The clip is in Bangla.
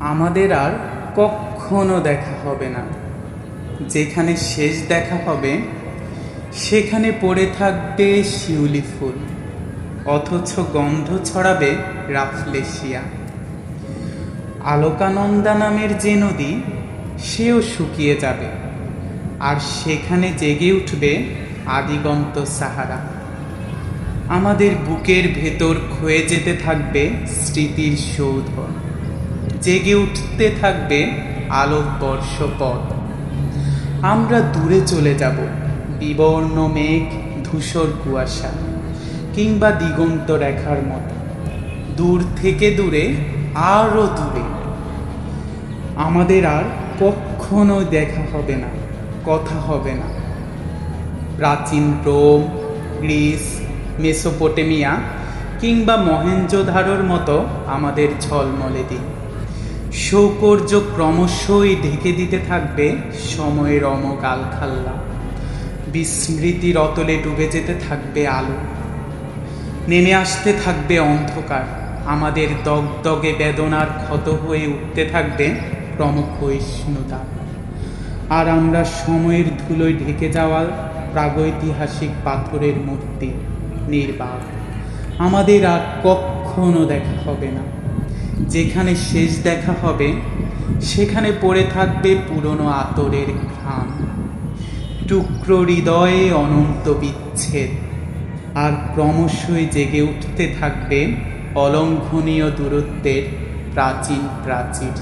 আমাদের আর কখনো দেখা হবে না। যেখানে শেষ দেখা হবে, সেখানে পড়ে থাকবে শিউলি ফুল, অথচ গন্ধ ছড়াবে রাফলেশিয়া। আলোকানন্দা নামের যে নদী, সেও শুকিয়ে যাবে, আর সেখানে জেগে উঠবে আদিগন্ত সাহারা। আমাদের বুকের ভেতর ক্ষয়ে যেতে থাকবে স্মৃতির সৌধ। জেগে উঠতে থাকবে আলোকবর্ষ পথ আমরা দূরে চলে যাব, বিবর্ণ মেঘ, ধূসর কুয়াশা, কিংবা দিগন্ত রেখার মতো। দূর থেকে দূরে আরও দূরে। আমাদের আর কখনো দেখা হবে না, কথা হবে না। প্রাচীন রোম, গ্রিস, মেসোপটেমিয়া, কিংবা মহেঞ্জোধারোর মতো আমাদের ঝলমলে দিন। সৌকর্য ক্রমশই ঢেকে দিতে থাকবে সময়ের অমক আলখাল্লা বিস্মৃতির অতলে ডুবে যেতে থাকবে আলো। নেমে আসতে থাকবে অন্ধকার। আমাদের দগদগে বেদনার ক্ষত হয়ে উঠতে থাকবে প্রমক্ষিষ্ণুতা আর আমরা সময়ের ধুলোয় ঢেকে যাওয়া প্রাগৈতিহাসিক পাথরের মূর্তি নির্বাক। আমাদের আর কখনো দেখা হবে না। যেখানে শেষ দেখা হবে, সেখানে পড়ে থাকবে পুরনো আতরের ঘাম টুকরো হৃদয়ে অনন্ত বিচ্ছেদ, আর ক্রমশই জেগে উঠতে থাকবে অলঙ্ঘনীয় দূরত্বের প্রাচীন প্রাচীর।